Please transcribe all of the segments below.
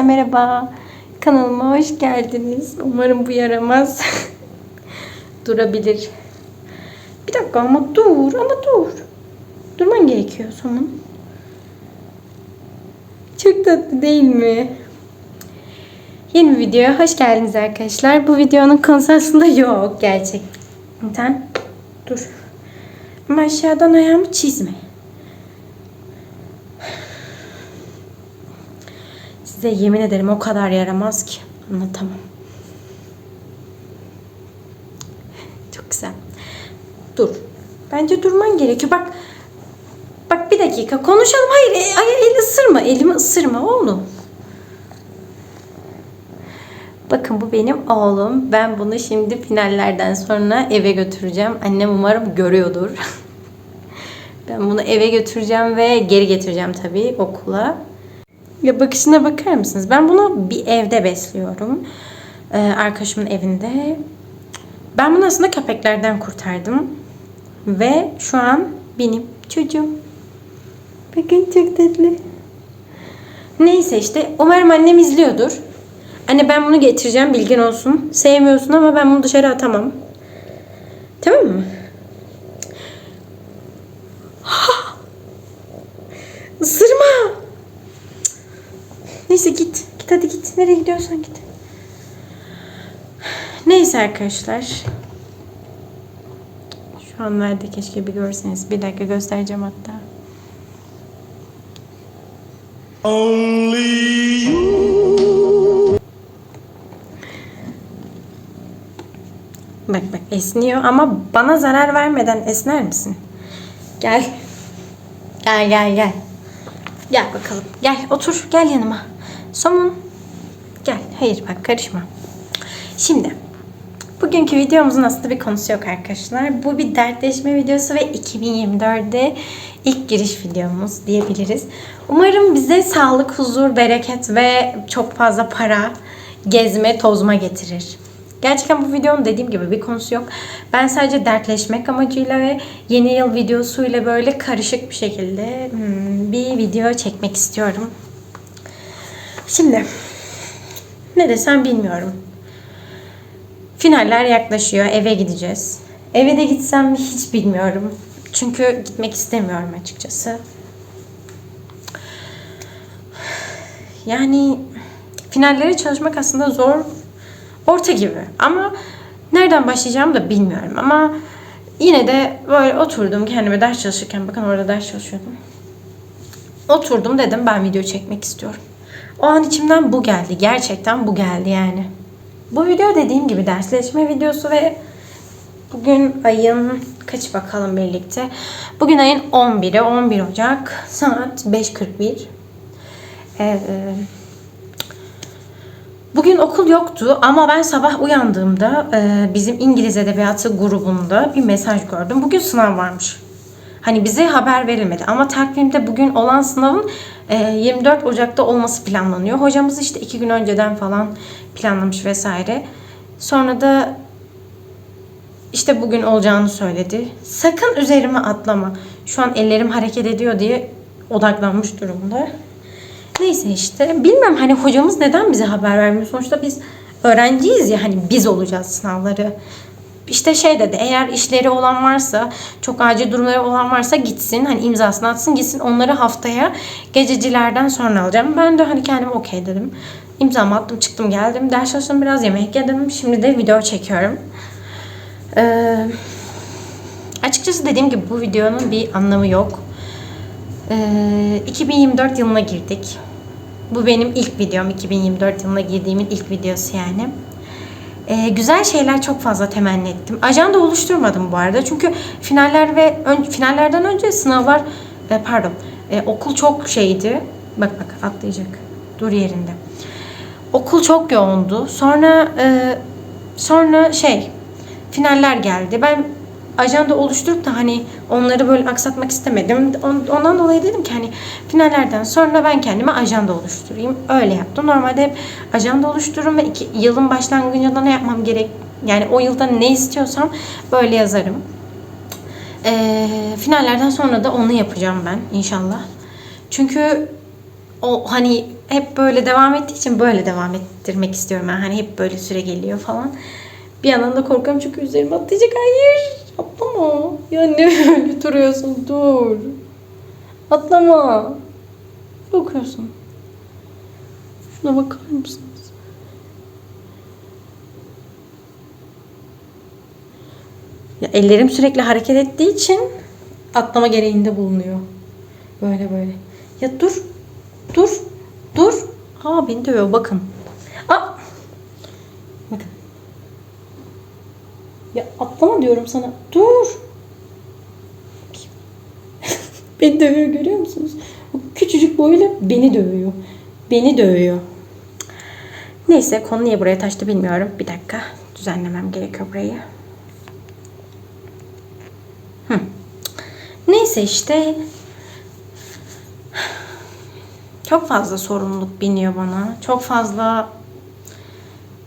Herkese merhaba. Kanalıma hoş geldiniz. Umarım bu yaramaz durabilir. Bir dakika ama dur ama dur. Durman gerekiyor sonun. Çok tatlı değil mi? Yeni bir videoya hoş geldiniz arkadaşlar. Bu videonun konusu aslında yok gerçekten. Dur. Ama aşağıdan ayağımı çizme. Size yemin ederim o kadar yaramaz ki. Anlatamam. Çok güzel. Dur. Bence durman gerekiyor. Bak. Bak bir dakika konuşalım. Hayır, e, ay, el ısırma. Elimi ısırma oğlum. Bakın bu benim oğlum. Ben bunu şimdi finallerden sonra eve götüreceğim. Annem umarım görüyordur. ben bunu eve götüreceğim ve geri getireceğim tabii okula. Ya bakışına bakar mısınız? Ben bunu bir evde besliyorum. Ee, arkadaşımın evinde. Ben bunu aslında köpeklerden kurtardım. Ve şu an benim çocuğum. Bakın çok tatlı. Neyse işte umarım annem izliyordur. Anne ben bunu getireceğim bilgin olsun. Sevmiyorsun ama ben bunu dışarı atamam. Tamam mı? Isırma. Neyse git. Git hadi git. Nereye gidiyorsan git. Neyse arkadaşlar. Şu an nerede keşke bir görseniz. Bir dakika göstereceğim hatta. Only you. Bak bak esniyor ama bana zarar vermeden esner misin? Gel. Gel gel gel. Gel bakalım. Gel otur. Gel yanıma. Somun. Gel. Hayır bak karışma. Şimdi. Bugünkü videomuzun aslında bir konusu yok arkadaşlar. Bu bir dertleşme videosu ve 2024'de ilk giriş videomuz diyebiliriz. Umarım bize sağlık, huzur, bereket ve çok fazla para, gezme, tozma getirir. Gerçekten bu videonun dediğim gibi bir konusu yok. Ben sadece dertleşmek amacıyla ve yeni yıl videosuyla böyle karışık bir şekilde hmm, bir video çekmek istiyorum. Şimdi ne desem bilmiyorum. Finaller yaklaşıyor. Eve gideceğiz. Eve de gitsem hiç bilmiyorum. Çünkü gitmek istemiyorum açıkçası. Yani finallere çalışmak aslında zor. Orta gibi. Ama nereden başlayacağımı da bilmiyorum. Ama yine de böyle oturdum kendime ders çalışırken. Bakın orada ders çalışıyordum. Oturdum dedim ben video çekmek istiyorum. O an içimden bu geldi. Gerçekten bu geldi yani. Bu video dediğim gibi dersleşme videosu ve bugün ayın kaç bakalım birlikte. Bugün ayın 11'i 11 Ocak saat 5.41. Ee, Bugün okul yoktu ama ben sabah uyandığımda e, bizim İngiliz Edebiyatı grubunda bir mesaj gördüm. Bugün sınav varmış. Hani bize haber verilmedi ama takvimde bugün olan sınavın 24 Ocak'ta olması planlanıyor. Hocamız işte iki gün önceden falan planlamış vesaire. Sonra da işte bugün olacağını söyledi. Sakın üzerime atlama. Şu an ellerim hareket ediyor diye odaklanmış durumda. Neyse işte bilmem hani hocamız neden bize haber vermiyor. Sonuçta biz öğrenciyiz ya hani biz olacağız sınavları. İşte şey dedi eğer işleri olan varsa çok acil durumları olan varsa gitsin hani imzasını atsın gitsin onları haftaya gececilerden sonra alacağım. Ben de hani kendim okey dedim. İmzamı attım çıktım geldim ders çalıştım biraz yemek yedim şimdi de video çekiyorum. Ee, açıkçası dediğim gibi bu videonun bir anlamı yok. Ee, 2024 yılına girdik. Bu benim ilk videom. 2024 yılına girdiğimin ilk videosu yani. Ee, güzel şeyler çok fazla temenni ettim. Ajanda oluşturmadım bu arada. Çünkü finaller ve ön, finallerden önce sınavlar e, pardon e, okul çok şeydi. Bak bak atlayacak. Dur yerinde. Okul çok yoğundu. Sonra e, sonra şey finaller geldi. Ben ajanda oluşturup da hani onları böyle aksatmak istemedim. Ondan dolayı dedim ki hani finallerden sonra ben kendime ajanda oluşturayım. Öyle yaptım. Normalde hep ajanda oluştururum ve iki, yılın başlangıcında ne yapmam gerek yani o yılda ne istiyorsam böyle yazarım. Ee, finallerden sonra da onu yapacağım ben inşallah. Çünkü o hani hep böyle devam ettiği için böyle devam ettirmek istiyorum. Yani hani hep böyle süre geliyor falan. Bir yandan da korkuyorum çünkü üzerime atlayacak. Hayır. Atlama. Ya ne öyle duruyorsun? Dur. Atlama. Bakıyorsun. Şuna bakar mısınız? Ya ellerim sürekli hareket ettiği için atlama gereğinde bulunuyor. Böyle böyle. Ya dur. Dur. Dur. Aa beni dövüyor bakın. Aa. Bakın. Ya atlama diyorum sana. Dur. beni dövüyor görüyor musunuz? O küçücük boyuyla beni dövüyor. Beni dövüyor. Neyse konu niye buraya taştı bilmiyorum. Bir dakika düzenlemem gerekiyor burayı. Hı. Neyse işte çok fazla sorumluluk biniyor bana. Çok fazla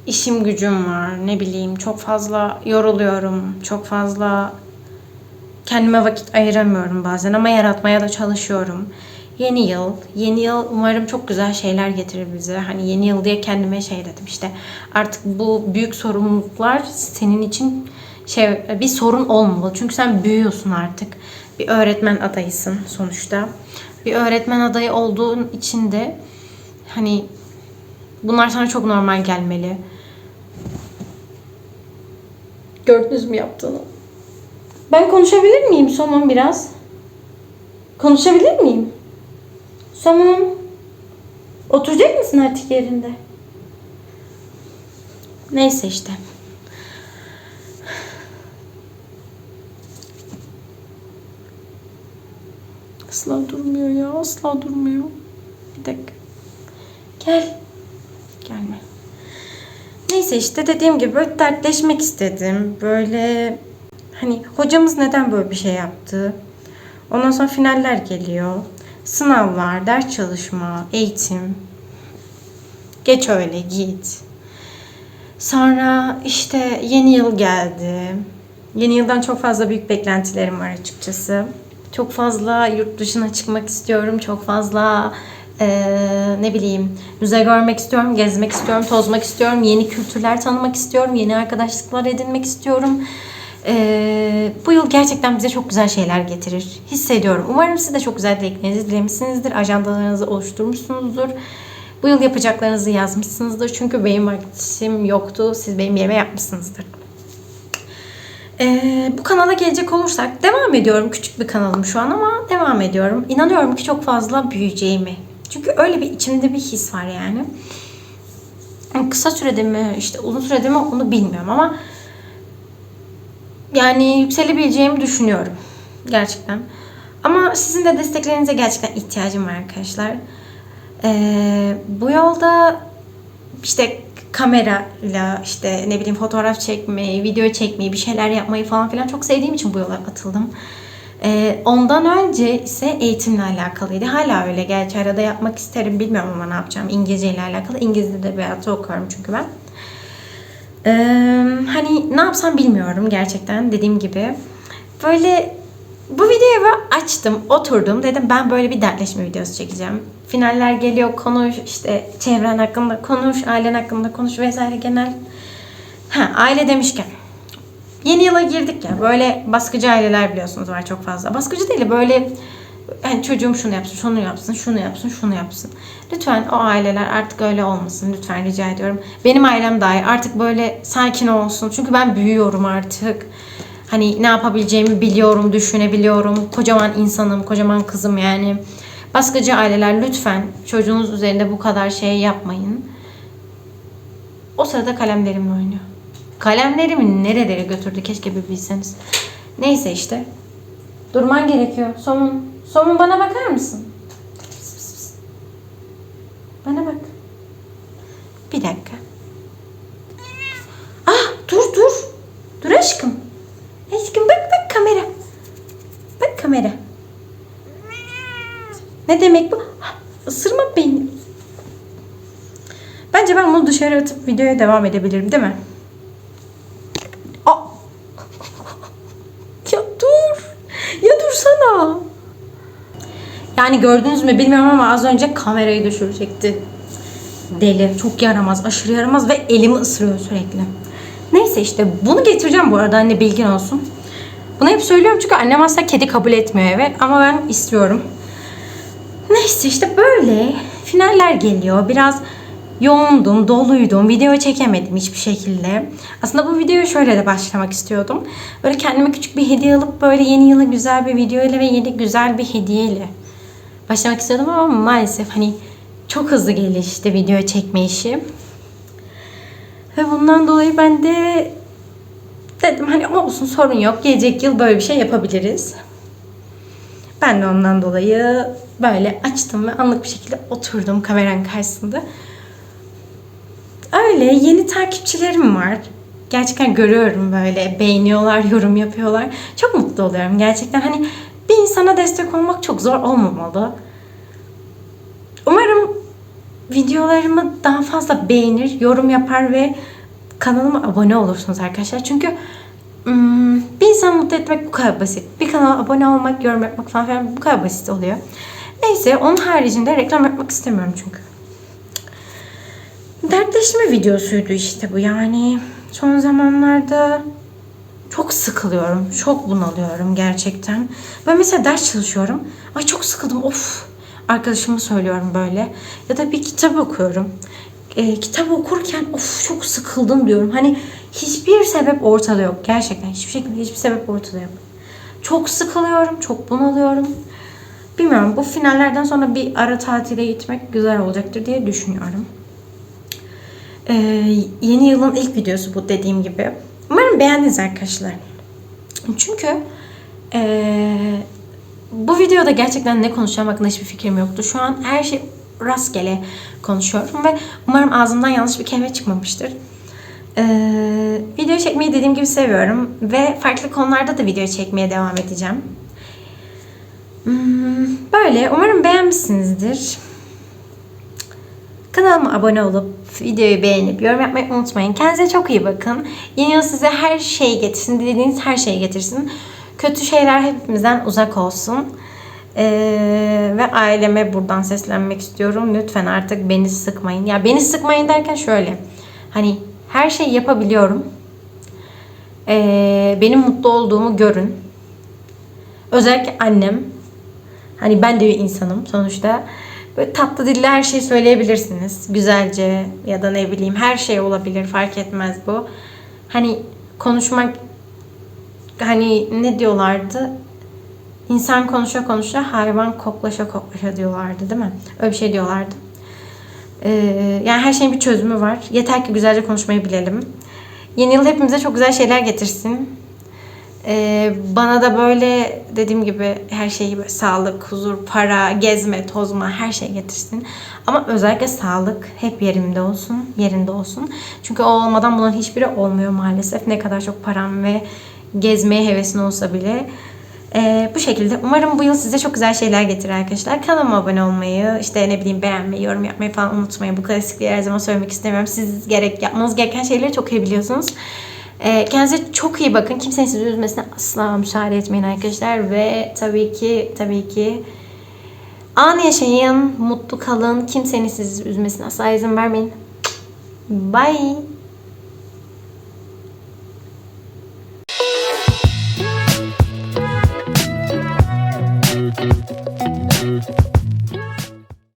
işim gücüm var. Ne bileyim çok fazla yoruluyorum. Çok fazla kendime vakit ayıramıyorum bazen ama yaratmaya da çalışıyorum. Yeni yıl, yeni yıl umarım çok güzel şeyler getirir bize. Hani yeni yıl diye kendime şey dedim işte. Artık bu büyük sorumluluklar senin için şey bir sorun olmamalı. Çünkü sen büyüyorsun artık. Bir öğretmen adayısın sonuçta. Bir öğretmen adayı olduğun için de hani bunlar sana çok normal gelmeli. Gördünüz mü yaptığını? Ben konuşabilir miyim Somon biraz? Konuşabilir miyim? Somon. Oturacak mısın artık yerinde? Neyse işte. Asla durmuyor ya. Asla durmuyor. Bir dakika. Gel. Neyse işte dediğim gibi böyle dertleşmek istedim. Böyle hani hocamız neden böyle bir şey yaptı? Ondan sonra finaller geliyor. Sınav var, ders çalışma, eğitim. Geç öyle git. Sonra işte yeni yıl geldi. Yeni yıldan çok fazla büyük beklentilerim var açıkçası. Çok fazla yurt dışına çıkmak istiyorum. Çok fazla eee, ne bileyim müze görmek istiyorum, gezmek istiyorum, tozmak istiyorum, yeni kültürler tanımak istiyorum, yeni arkadaşlıklar edinmek istiyorum. Eee, bu yıl gerçekten bize çok güzel şeyler getirir. Hissediyorum. Umarım siz de çok güzel dileklerinizi dilemişsinizdir. Ajandalarınızı oluşturmuşsunuzdur. Bu yıl yapacaklarınızı yazmışsınızdır. Çünkü benim vaktim yoktu. Siz benim yerime yapmışsınızdır. Ee, bu kanala gelecek olursak devam ediyorum. Küçük bir kanalım şu an ama devam ediyorum. İnanıyorum ki çok fazla büyüyeceğimi. Çünkü öyle bir içimde bir his var yani. Kısa sürede mi işte uzun sürede mi onu bilmiyorum ama yani yükselebileceğimi düşünüyorum. Gerçekten. Ama sizin de desteklerinize gerçekten ihtiyacım var arkadaşlar. Ee, bu yolda işte kamerayla işte ne bileyim fotoğraf çekmeyi, video çekmeyi, bir şeyler yapmayı falan filan çok sevdiğim için bu yola atıldım. Ee, ondan önce ise eğitimle alakalıydı. Hala öyle. Gerçi arada yapmak isterim. Bilmiyorum ama ne yapacağım. İngilizce ile alakalı. İngilizce edebiyatı okuyorum çünkü ben. Ee, hani ne yapsam bilmiyorum gerçekten dediğim gibi. Böyle bu videoyu açtım, oturdum. Dedim ben böyle bir dertleşme videosu çekeceğim. Finaller geliyor, konuş, işte çevren hakkında konuş, ailen hakkında konuş vesaire genel. Ha, aile demişken. Yeni yıla girdik ya böyle baskıcı aileler biliyorsunuz var çok fazla. Baskıcı değil de böyle yani çocuğum şunu yapsın, şunu yapsın, şunu yapsın, şunu yapsın. Lütfen o aileler artık öyle olmasın. Lütfen rica ediyorum. Benim ailem dahi artık böyle sakin olsun. Çünkü ben büyüyorum artık. Hani ne yapabileceğimi biliyorum, düşünebiliyorum. Kocaman insanım, kocaman kızım yani. Baskıcı aileler lütfen çocuğunuz üzerinde bu kadar şey yapmayın. O sırada kalemlerimle oynuyor. Kalemlerimi nerelere götürdü keşke bir bilseniz. Neyse işte. Durman gerekiyor. Somun. Somun bana bakar mısın? Pıs pıs pıs. Bana bak. Bir dakika. Ah dur dur. Dur aşkım. Aşkım bak bak kamera. Bak kamera. Ne demek bu? Ah, Isırma beni. Bence ben bunu dışarı atıp videoya devam edebilirim değil mi? Aa! Ya dur. Ya dursana. Ya Yani gördünüz mü bilmiyorum ama az önce kamerayı düşürecekti. Deli. Çok yaramaz. Aşırı yaramaz ve elimi ısırıyor sürekli. Neyse işte bunu getireceğim bu arada anne bilgin olsun. Bunu hep söylüyorum çünkü annem asla kedi kabul etmiyor eve ama ben istiyorum. Neyse işte böyle finaller geliyor. Biraz yoğundum, doluydum. Video çekemedim hiçbir şekilde. Aslında bu videoya şöyle de başlamak istiyordum. Böyle kendime küçük bir hediye alıp böyle yeni yıla güzel bir video ile ve yeni güzel bir hediyeyle başlamak istiyordum ama maalesef hani çok hızlı gelişti video çekme işi. Ve bundan dolayı ben de dedim hani olsun sorun yok. Gelecek yıl böyle bir şey yapabiliriz. Ben de ondan dolayı böyle açtım ve anlık bir şekilde oturdum kameranın karşısında. Öyle yeni takipçilerim var. Gerçekten görüyorum böyle beğeniyorlar, yorum yapıyorlar. Çok mutlu oluyorum gerçekten. Hani bir insana destek olmak çok zor olmamalı. Umarım videolarımı daha fazla beğenir, yorum yapar ve kanalıma abone olursunuz arkadaşlar. Çünkü hmm, bir insanı mutlu etmek bu kadar basit. Bir kanala abone olmak, yorum yapmak falan filan bu kadar basit oluyor. Neyse onun haricinde reklam yapmak istemiyorum çünkü. Dertleşme videosuydu işte bu yani. Son zamanlarda çok sıkılıyorum. Çok bunalıyorum gerçekten. Ben mesela ders çalışıyorum. Ay çok sıkıldım of. Arkadaşıma söylüyorum böyle. Ya da bir kitap okuyorum. Ee, kitap okurken of çok sıkıldım diyorum. Hani hiçbir sebep ortada yok. Gerçekten hiçbir şekilde hiçbir sebep ortada yok. Çok sıkılıyorum. Çok bunalıyorum. Bilmiyorum bu finallerden sonra bir ara tatile gitmek güzel olacaktır diye düşünüyorum. Ee, yeni yılın ilk videosu bu dediğim gibi. Umarım beğendiniz arkadaşlar. Çünkü ee, bu videoda gerçekten ne konuşacağım hakkında hiçbir fikrim yoktu. Şu an her şey rastgele konuşuyorum ve umarım ağzımdan yanlış bir kelime çıkmamıştır. Ee, video çekmeyi dediğim gibi seviyorum ve farklı konularda da video çekmeye devam edeceğim. Hmm, böyle umarım beğenmişsinizdir. Kanalıma abone olup videoyu beğenip yorum yapmayı unutmayın. Kendinize çok iyi bakın. Yeni yıl size her şeyi getirsin. Dilediğiniz her şeyi getirsin. Kötü şeyler hepimizden uzak olsun. Ee, ve aileme buradan seslenmek istiyorum. Lütfen artık beni sıkmayın. Ya beni sıkmayın derken şöyle. Hani her şeyi yapabiliyorum. Ee, benim mutlu olduğumu görün. Özellikle annem. Hani ben de bir insanım sonuçta. Böyle tatlı dille her şeyi söyleyebilirsiniz. Güzelce ya da ne bileyim her şey olabilir fark etmez bu. Hani konuşmak hani ne diyorlardı? İnsan konuşa konuşa hayvan koklaşa koklaşa diyorlardı değil mi? Öyle bir şey diyorlardı. Ee, yani her şeyin bir çözümü var. Yeter ki güzelce konuşmayı bilelim. Yeni yıl hepimize çok güzel şeyler getirsin. Ee, bana da böyle dediğim gibi her şeyi böyle sağlık, huzur, para, gezme, tozma her şey getirsin. Ama özellikle sağlık hep yerimde olsun, yerinde olsun. Çünkü o olmadan bunların hiçbiri olmuyor maalesef. Ne kadar çok param ve gezmeye hevesin olsa bile. Ee, bu şekilde. Umarım bu yıl size çok güzel şeyler getirir arkadaşlar. Kanalıma abone olmayı, işte ne bileyim beğenmeyi, yorum yapmayı falan unutmayın. Bu klasikleri her zaman söylemek istemiyorum. Siz gerek yapmanız gereken şeyleri çok iyi biliyorsunuz. Ee, kendinize çok iyi bakın. Kimsenin sizi üzmesine asla müsaade etmeyin arkadaşlar. Ve tabii ki, tabii ki anı yaşayın, mutlu kalın. Kimsenin sizi üzmesine asla izin vermeyin. Bye.